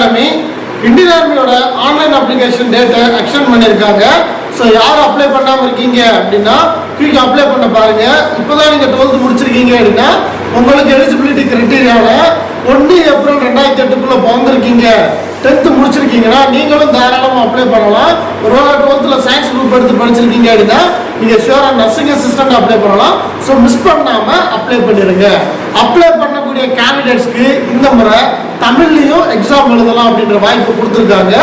Academy Indian ஆர்மியோட online application டேட்டை extend பண்ணியிருக்காங்க. ஸோ யார் அப்ளை பண்ணாமல் இருக்கீங்க அப்படின்னா குயிக் அப்ளை பண்ண பாருங்க. இப்போதான் நீங்கள் டுவெல்த் முடிச்சிருக்கீங்க அப்படின்னா உங்களுக்கு எலிஜிபிலிட்டி கிரைட்டீரியாவில் ஒன்று ஏப்ரல் ரெண்டாயிரத்தி எட்டுக்குள்ளே பிறந்திருக்கீங்க. டென்த்து முடிச்சிருக்கீங்கன்னா நீங்களும் தாராளமாக அப்ளை பண்ணலாம். ஒருவேளை டுவெல்த்தில் சயின்ஸ் குரூப் எடுத்து படிச்சிருக்கீங்க அப்படின்னா நீங்கள் ஷியூராக நர்சிங் அசிஸ்டண்ட் அப்ளை பண்ணலாம். ஸோ மிஸ் பண்ணாமல் அப்ளை பண்ணிடுங்க அப்ளை பண்ண பண்ணக்கூடிய கேண்டிடேட்ஸ்க்கு இந்த முறை தமிழ்லையும் எக்ஸாம் எழுதலாம் அப்படின்ற வாய்ப்பு கொடுத்துருக்காங்க.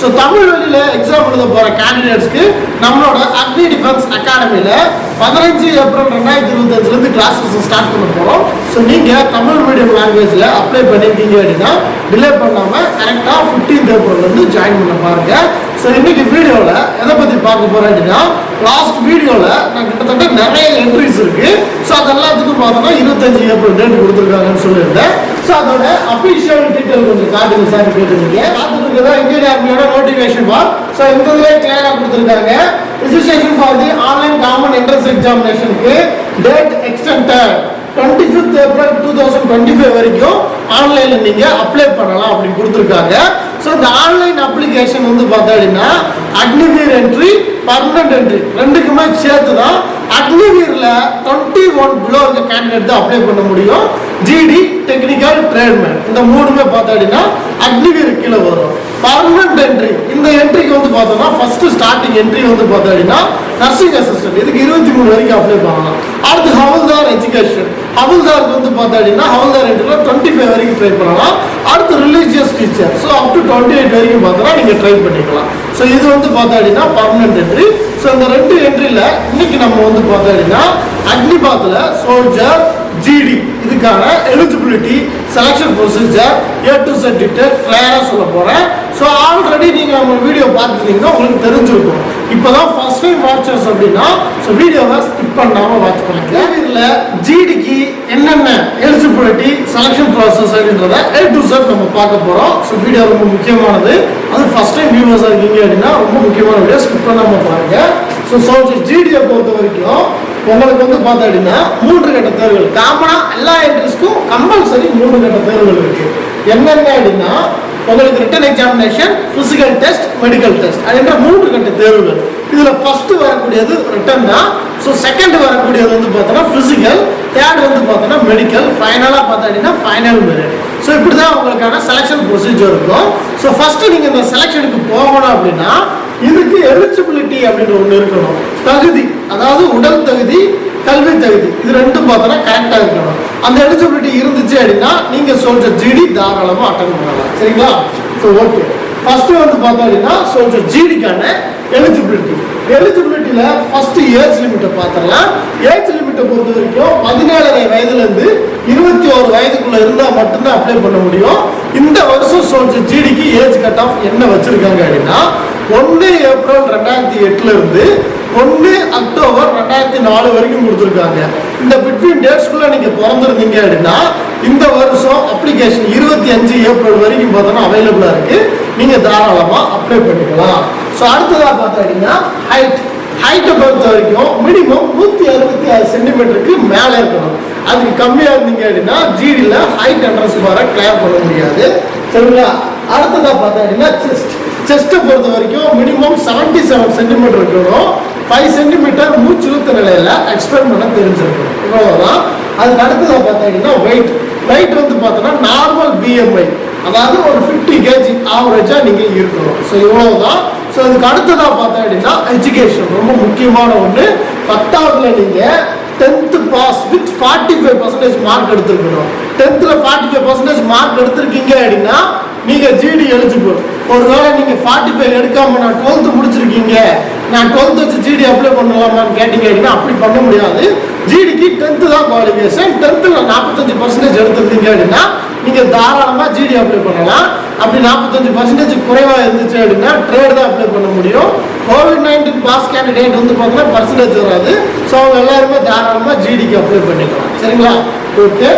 ஸோ தமிழ் வழியில் எக்ஸாம் எழுத போகிற கேண்டிடேட்ஸ்க்கு நம்மளோட அக்னி டிஃபென்ஸ் அகாடமியில் பதினஞ்சு ஏப்ரல் ரெண்டாயிரத்தி இருபத்தஞ்சிலேருந்து கிளாஸஸ் ஸ்டார்ட் பண்ண போகிறோம் ஸோ நீங்கள் தமிழ் மீடியம் லாங்குவேஜில் அப்ளை பண்ணியிருக்கீங்க அப்படின்னா டிலே பண்ணாமல் கரெக்டாக ஃபிஃப்டீன்த் ஏப்ரல்லேருந்து ஜாயின் பண்ண பாருங்கள் ஸோ இன்னைக்கு வீடியோவில் எதை பற்றி பார்க்க போகிறேன் அப்படின்னா லாஸ்ட் வீடியோவில் நான் கிட்டத்தட்ட நிறைய என்ட்ரிஸ் இருக்கு. ஸோ அது எல்லாத்துக்கும் பார்த்தோன்னா இருபத்தஞ்சு ஏப்ரல் டேட் கொடுத்துருக்காங்கன்னு சொல்லியிருந்தேன். ஸோ அதோட அஃபிஷியல் டீட்டெயில் கொஞ்சம் காட்டுங்க சார் கேட்டுருக்கீங்க. காத்துக்கு தான் இந்தியன் ஆர்மியோட நோட்டிஃபிகேஷன் ஃபார் ஸோ இந்த இதில் கிளியராக கொடுத்துருக்காங்க. Registration for the online common entrance எக்ஸாமினேஷனுக்கு date extended twenty fifth April two thousand twenty five வரைக்கும் ஆன்லைனில் நீங்கள் அப்ளை பண்ணலாம் அப்படின்னு கொடுத்துருக்காங்க. ஸோ இந்த ஆன்லைன் அப்ளிகேஷன் வந்து பார்த்தா அப்படின்னா அக்னிவீர் என்ட்ரி பன்னெண்டு என்ட்ரி ரெண்டுக்குமே சேர்த்து தான் அக்னிவீரில் டுவெண்ட்டி ஒன் பிலோ இருக்க கேண்டிடேட் தான் அப்ளை பண்ண முடியும். ஜிடி டெக்னிக்கல் ட்ரேட்மேன் இந்த மூணுமே பார்த்தா அப்படின்னா அக்னிவீர் கீழே வரும். பர்மனன்ட் என்ட்ரி இந்த என்ட்ரிக்கு வந்து பார்த்தோம்னா ஃபர்ஸ்ட் ஸ்டார்டிங் என்ட்ரி வந்து பார்த்தா அப்படின்னா நர்சிங் அசிஸ்டன்ட் இதுக்கு இருபத்தி மூணு வரைக்கும் அப்ளை பண்ணலாம். அடுத்து ஹவுல்தார் எஜுகேஷன் ஹவல்தாருக்கு வந்து பார்த்தா அப்படின்னா ஹவல்தார் என்ட்ரியில் டுவெண்ட்டி ஃபைவ் வரைக்கும் ட்ரை பண்ணலாம். அடுத்து religious teacher so up to twenty eight வரைக்கும் பார்த்தோன்னா நீங்கள் ட்ரை பண்ணிக்கலாம். ஸோ இது வந்து பார்த்தா அப்படின்னா பர்மனன்ட் என்ட்ரி ஸோ இந்த ரெண்டு என்ட்ரியில் இன்னைக்கு நம்ம வந்து பார்த்தா அப்படின்னா அக்னிபாத்தில் சோல்ஜர் ஜிடி இதுக்கான eligibility selection procedure A to Z detail கிளியராக சொல்ல போகிறேன் ஸோ ஆல்ரெடி நீங்கள் நம்ம வீடியோ பார்த்துருந்தீங்கன்னா உங்களுக்கு தெரிஞ்சிருக்கும். இப்போ தான் ஃபர்ஸ்ட் டைம் வாட்சர்ஸ் அப்படின்னா ஸோ வீடியோவை ஸ்கிப் பண்ணாமல் வாட்ச் பண்ணுங்க. இதில் ஜிடிக்கு என்னென்ன எலிஜிபிலிட்டி செலெக்ஷன் ப்ராசஸ் அப்படின்றத ஏ டு செட் நம்ம பார்க்க போகிறோம் ஸோ வீடியோ ரொம்ப முக்கியமானது. அது ஃபர்ஸ்ட் டைம் வியூவர்ஸாக இருக்கீங்க அப்படின்னா ரொம்ப முக்கியமான வீடியோ ஸ்கிப் பண்ணாமல் பாருங்க. ஸோ சோல்ஜர் ஜிடியை பொறுத்த வரைக்கும் உங்களுக்கு வந்து பார்த்தோம் அப்படின்னா மூன்று கட்ட தேர்வுகள். காமனாக எல்லா என்ட்ரிஸ்க்கும் கம்பல்சரி மூன்று கட்ட தேர்வுகள் இருக்கு. என்னென்ன அப்படின்னா உங்களுக்கு written examination physical test medical test அப்படின்ற மூன்று கட்ட தேர்வுகள். இதுல ஃபர்ஸ்ட் வரக்கூடியது ரிட்டன் தான். ஸோ செகண்ட் வரக்கூடியது வந்து பார்த்தோன்னா பிசிக்கல் தேர்ட் வந்து பார்த்தோன்னா மெடிக்கல் ஃபைனலாக பார்த்தா அப்படின்னா ஃபைனல் மெரிட் ஸோ இப்படி தான் உங்களுக்கான செலெக்ஷன் ப்ரொசீஜர் இருக்கும். ஸோ ஃபர்ஸ்ட் நீங்கள் இந்த செலெக்ஷனுக்கு போகணும் அப்படின்னா இதுக்கு எலிஜிபிலிட்டி அப்படின்னு ஒன்று இருக்கணும். தகுதி. அதாவது உடல் தகுதி கல்வி தகுதி. இது ரெண்டும் பார்த்தோன்னா கரெக்டாக இருக்கணும். அந்த எலிஜிபிலிட்டி இருந்துச்சு அப்படின்னா நீங்கள் சொல்கிற ஜிடி தாராளமாக அட்டன் பண்ணலாம். சரிங்களா? ஸோ ஓகே ஃபர்ஸ்ட் வந்து பார்த்தோம் அப்படின்னா சொல்கிற ஜிடிக்கான எலிஜிபிலிட்டி எலிஜிபிலிட்டியில் ஃபர்ஸ்ட் ஏஜ் லிமிட்டை பார்த்துடலாம். ஏஜ் லிமிட்டை பொறுத்த வரைக்கும் பதினேழரை வயதுலேருந்து இருபத்தி ஒரு வயதுக்குள்ளே இருந்தால் மட்டும்தான் அப்ளை பண்ண முடியும். இந்த வருஷம் சொல்கிற ஜிடிக்கு ஏஜ் கட் ஆஃப் என்ன வச்சுருக்காங்க அப்படின்னா ஒன்று ஏப்ரல் ரெண்டாயிரத்தி எட்டுலேருந்து ஒன்று அக்டோபர் ரெண்டாயிரத்தி நாலு வரைக்கும் கொடுத்துருக்காங்க. இந்த பிட்வீன் டேட்ஸ்குள்ளே நீங்கள் பிறந்திருந்தீங்க அப்படின்னா இந்த வருஷம் அப்ளிகேஷன் இருபத்தி அஞ்சு ஏப்ரல் வரைக்கும் பார்த்தோன்னா அவைலபிளாக இருக்குது நீங்கள் தாராளமாக அப்ளை பண்ணிக்கலாம். ஸோ அடுத்ததாக பார்த்தீங்கன்னா ஹைட் ஹைட்டை பொறுத்த வரைக்கும் மினிமம் நூற்றி அறுபத்தி ஆறு சென்டிமீட்டருக்கு மேலே இருக்கணும். அதுக்கு கம்மியாக இருந்தீங்க அப்படின்னா ஜிடியில் ஹைட் என்ட்ரன்ஸ் வர கிளியர் பண்ண முடியாது. சரிங்களா? அடுத்ததாக பார்த்தோம் அப்படின்னா செஸ்ட் செஸ்ட்டை பொறுத்த வரைக்கும் மினிமம் செவன்டி செவன் சென்டிமீட்டர் இருக்கணும். ஃபைவ் சென்டிமீட்டர் மூச்சு இழுத்த நிலையில எக்ஸ்பெரிமெண்ட் பண்ண தெரிஞ்சிருக்கணும் இவ்வளவுதான். அதுக்கு அடுத்ததாக பார்த்தீங்கன்னா வெயிட் வெயிட் வந்து பார்த்தோன்னா நார்மல் பிஎம்ஐ அதாவது ஒரு ஃபிஃப்டி கேஜி ஆவரேஜாக நீங்கள் இருக்கணும். ஸோ இவ்வளவுதான். ஸோ அதுக்கு அடுத்ததாக பார்த்தோம் அப்படின்னா எஜுகேஷன் ரொம்ப முக்கியமான ஒன்று பத்தாவதுல நீங்கள் tenth pass with forty five percentage mark எடுத்துருக்கணும். டென்த்தில் ஃபார்ட்டி ஃபைவ் பர்சன்டேஜ் மார்க் எடுத்திருக்கீங்க அப்படின்னா நீங்கள் ஜிடி எலிஜிபிள் ஒருவேளை நீங்கள் ஃபார்ட்டி ஃபைவ் எடுக்காம நான் டுவெல்த்து முடிச்சிருக்கீங்க. நான் டுவெல்த்து வச்சு ஜிடி அப்ளை பண்ணலாமான்னு கேட்டீங்க அப்படின்னா அப்படி பண்ண முடியாது. ஜிடிக்கு டென்த்து தான் குவாலிஃபிகேஷன் டென்த்தில் நாற்பத்தஞ்சு பர்சன்டேஜ் எடுத்திருந்தீங்க அப்படின்னா நீங்கள் தாராளமாக ஜிடி அப்ளை பண்ணலாம். அப்படி நாற்பத்தஞ்சு பர்சன்டேஜ் குறைவாக இருந்துச்சு அப்படின்னா ட்ரேட் தான் அப்ளை பண்ண முடியும். கோவிட் நைன்டீன் பாஸ் கேண்டிடேட் வந்து பார்த்தீங்கன்னா பர்சன்டேஜ் வராது. ஸோ அவங்க எல்லாருமே தாராளமாக ஜிடிக்கு அப்ளை பண்ணிக்கலாம். சரிங்களா? ஓகே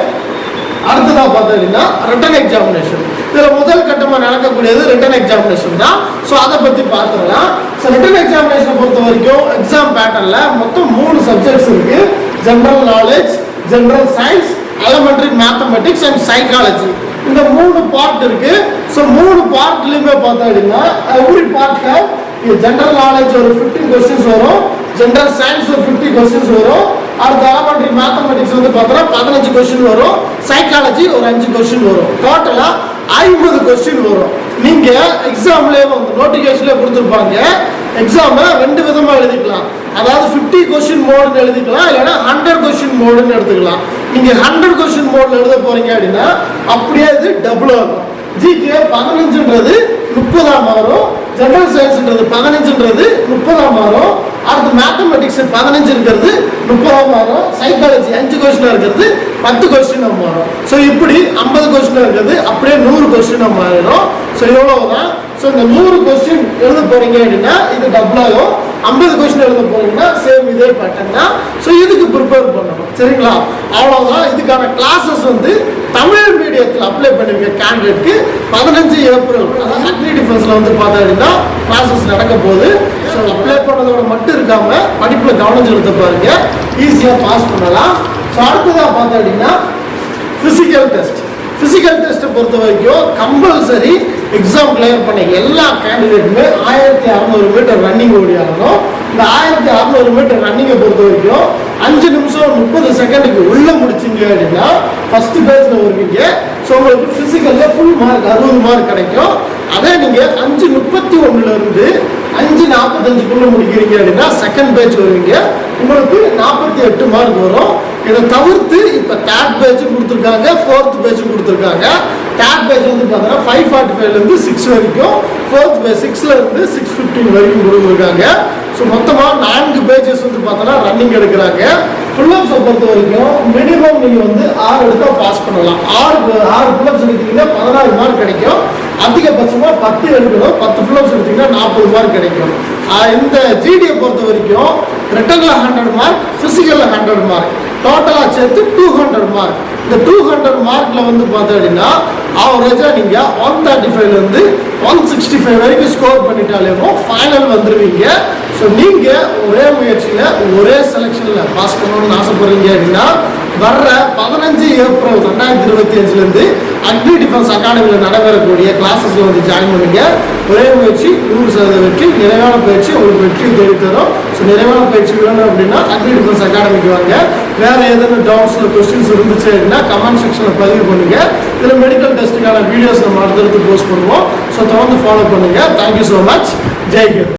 அடுத்ததாக பார்த்தீங்கன்னா ரிட்டன் எக்ஸாமினேஷன் இதில் முதல் கட்டமாக நடக்கக்கூடியது ரிட்டன் எக்ஸாமினேஷன் தான். ஸோ அதை பற்றி பார்த்துக்கலாம் ஸோ ரிட்டன் எக்ஸாமினேஷனை பொறுத்த வரைக்கும் எக்ஸாம் பேட்டர்னில் மொத்தம் மூணு சப்ஜெக்ட்ஸ் இருக்கு. General knowledge general science elementary mathematics and psychology இந்த மூணு பார்ட் இருக்கு. ஸோ மூணு பார்ட்லையுமே பார்த்தோம் அப்படின்னா every part have general knowledge ஒரு ஃபிஃப்டீன் கொஸ்டின்ஸ் வரும். ஜென்ரல் சயின்ஸ் ஒரு ஃபிஃப்டி கொஸ்டின்ஸ் வரும். அடுத்த எலமெண்ட்ரி மேத்தமெட்டிக்ஸ் வந்து பார்த்தோன்னா பதினஞ்சு கொஸ்டின் வரும். சைக்காலஜி ஒரு அஞ்சு கொஸ்டின் வரும். டோட்டலாக ஐம்பது கொஸ்டின் வரும். நீங்கள் எக்ஸாம்லேயே வந்து நோட்டிஃபிகேஷன்லேயே கொடுத்துருப்பாங்க. எக்ஸாமை ரெண்டு விதமாக எழுதிக்கலாம். அதாவது ஃபிஃப்டி கொஸ்டின் மோடுன்னு எழுதிக்கலாம் இல்லைன்னா ஹண்ட்ரட் கொஸ்டின் மோடுன்னு எடுத்துக்கலாம். நீங்கள் ஹண்ட்ரட் கொஸ்டின் மோடில் எழுத போகிறீங்க அப்படின்னா அப்படியே இது டபுள் ஆகும். ஜிகே பதினஞ்சுன்றது முப்பதாம் மாறும் ஜென்ரல் சயின்ஸ்ன்றது பதினஞ்சுன்றது முப்பதாம் மாறும் அடுத்து மேத்தமெட்டிக்ஸ் பதினஞ்சு இருக்கிறது முப்பதாம் மாறும் சைக்காலஜி அஞ்சு கொஸ்டினாக இருக்கிறது பத்து கொஸ்டினாக மாறும். ஸோ இப்படி ஐம்பது கொஸ்டினாக இருக்கிறது அப்படியே நூறு கொஸ்டினாக மாறிடும். ஸோ இவ்வளவுதான் ஸோ இந்த நூறு கொஸ்டின் எழுத போறீங்க அப்படின்னா இது டபுளாகும் ஐம்பது கொஸ்டின் எழுத போறீங்கன்னா சேம் இதே பேட்டர்ன் தான். ஸோ இதுக்கு ப்ரிப்பேர் பண்ணணும். சரிங்களா? அவ்வளோதான் இதுக்கான கிளாஸஸ் வந்து தமிழ் மீடியத்தில் அப்ளை பண்ணிருக்க கேண்டிடேட்க்கு பதினஞ்சு ஏப்ரல் அதாவது அக்னி டிஃபென்ஸில் வந்து பார்த்தா அப்படின்னா கிளாஸஸ் நடக்க போகுது. ஸோ அப்ளை பண்ணதோட மட்டும் இருக்காமல் படிப்பில் கவனம் செலுத்த பாருங்க. ஈஸியாக பாஸ் பண்ணலாம். ஸோ அடுத்ததாக பார்த்தா அப்படின்னா ஃபிசிக்கல் டெஸ்ட் ஃபிசிக்கல் டெஸ்ட்டை பொறுத்த வரைக்கும் கம்பல்சரி எக்ஸாம் கிளியர் பண்ண எல்லா கேண்டிடேட்டுமே ஆயிரத்தி அறநூறு மீட்டர் ரன்னிங் ஓடியாகணும் இந்த ஆயிரத்தி அறநூறு மீட்டர் ரன்னிங்கை பொறுத்த வரைக்கும் அஞ்சு நிமிஷம் முப்பது செகண்டுக்கு உள்ள முடிச்சிங்க அப்படின்னா ஃபர்ஸ்ட் பேஜில் வருவீங்க. ஸோ உங்களுக்கு ஃபிசிக்கலில் ஃபுல் மார்க் அறுபது மார்க் கிடைக்கும். அதே நீங்கள் அஞ்சு முப்பத்தி ஒன்றுலேருந்து அஞ்சு நாற்பத்தஞ்சுக்குள்ள முடிக்கிறீங்க அப்படின்னா செகண்ட் பேஜ் வருவீங்க. உங்களுக்கு நாற்பத்தி எட்டு மார்க் வரும். இதை தவிர்த்து இப்போ தேர்ட் பேட்ச் கொடுத்துருக்காங்க ஃபோர்த் பேட்ச் கொடுத்துருக்காங்க. தேர்ட் பேஜ் வந்து பார்த்தீங்கன்னா ஃபைவ் ஃபார்ட்டி ஃபைவ்லேருந்து சிக்ஸ் வரைக்கும் ஃபோர்த் பே சிக்ஸ்லேருந்து சிக்ஸ் ஃபிஃப்டின் வரைக்கும் கொடுத்துருக்காங்க. ஸோ மொத்தமாக நான்கு பேஜஸ் வந்து பார்த்தோன்னா ரன்னிங் எடுக்கிறாங்க. ஃபுல்லப்ஸை பொறுத்த வரைக்கும் மினிமம் நீங்கள் வந்து ஆறு எடுத்தால் பாஸ் பண்ணலாம். ஆறு ஆறு ஃபுல்லப்ஸ் எடுத்தீங்கன்னா பதினாறு மார்க் கிடைக்கும். அதிகபட்சமாக பத்து எழுதணும் பத்து ஃபுல்லப்ஸ் எடுத்தீங்கன்னா நாற்பது மார்க் கிடைக்கும். இந்த ஜிடியை பொறுத்த வரைக்கும் ரிட்டனில் ஹண்ட்ரட் மார்க் ஃபிசிக்கலில் ஹண்ட்ரட் மார்க் டோட்டலாக சேர்த்து டூ ஹண்ட்ரட் மார்க் இந்த டூ ஹண்ட்ரட் மார்க்கில் வந்து பார்த்தோம் அப்படின்னா ஆவரேஜாக நீங்கள் ஒன் தேர்ட்டி ஃபைவ்லேருந்து ஒன் சிக்ஸ்டி ஃபைவ் வரைக்கும் ஸ்கோர் பண்ணிட்டாலேமோ ஃபைனல் வந்துடுவீங்க ஸோ நீங்கள் ஒரே முயற்சியில் ஒரே செலெக்ஷனில் பாஸ் பண்ணணும்னு ஆசைப்படுறீங்க அப்படின்னா வர்ற பதினஞ்சு ஏப்ரல் ரெண்டாயிரத்தி இருபத்தி அஞ்சுலேருந்து அக்னி டிஃபென்ஸ் அகாடமியில் நடைபெறக்கூடிய கிளாஸஸில் வந்து ஜாயின் பண்ணுங்க. ஒரே முயற்சி நூறு சதவீத வெற்றி நிறைவான பயிற்சி உங்களுக்கு வெற்றி தெரிவித்தரும் ஸோ நிறைவான பயிற்சி வேணும் அப்படின்னா அக்னி டிஃபென்ஸ் அகாடமிக்கு வாங்க. வேறு ஏதேனும் டவுட்ஸில் கொஸ்டின்ஸ் இருந்துச்சு அப்படின்னா கமெண்ட் செக்ஷனில் பதிவு பண்ணுங்கள் இதில் மெடிக்கல் டெஸ்ட்டுக்கான வீடியோஸ் நம்ம அடுத்தடுத்து போஸ்ட் பண்ணுவோம். ஸோ தொடர்ந்து ஃபாலோ பண்ணுங்கள் தேங்க்யூ ஸோ மச் ஜெய்ஹிந்த்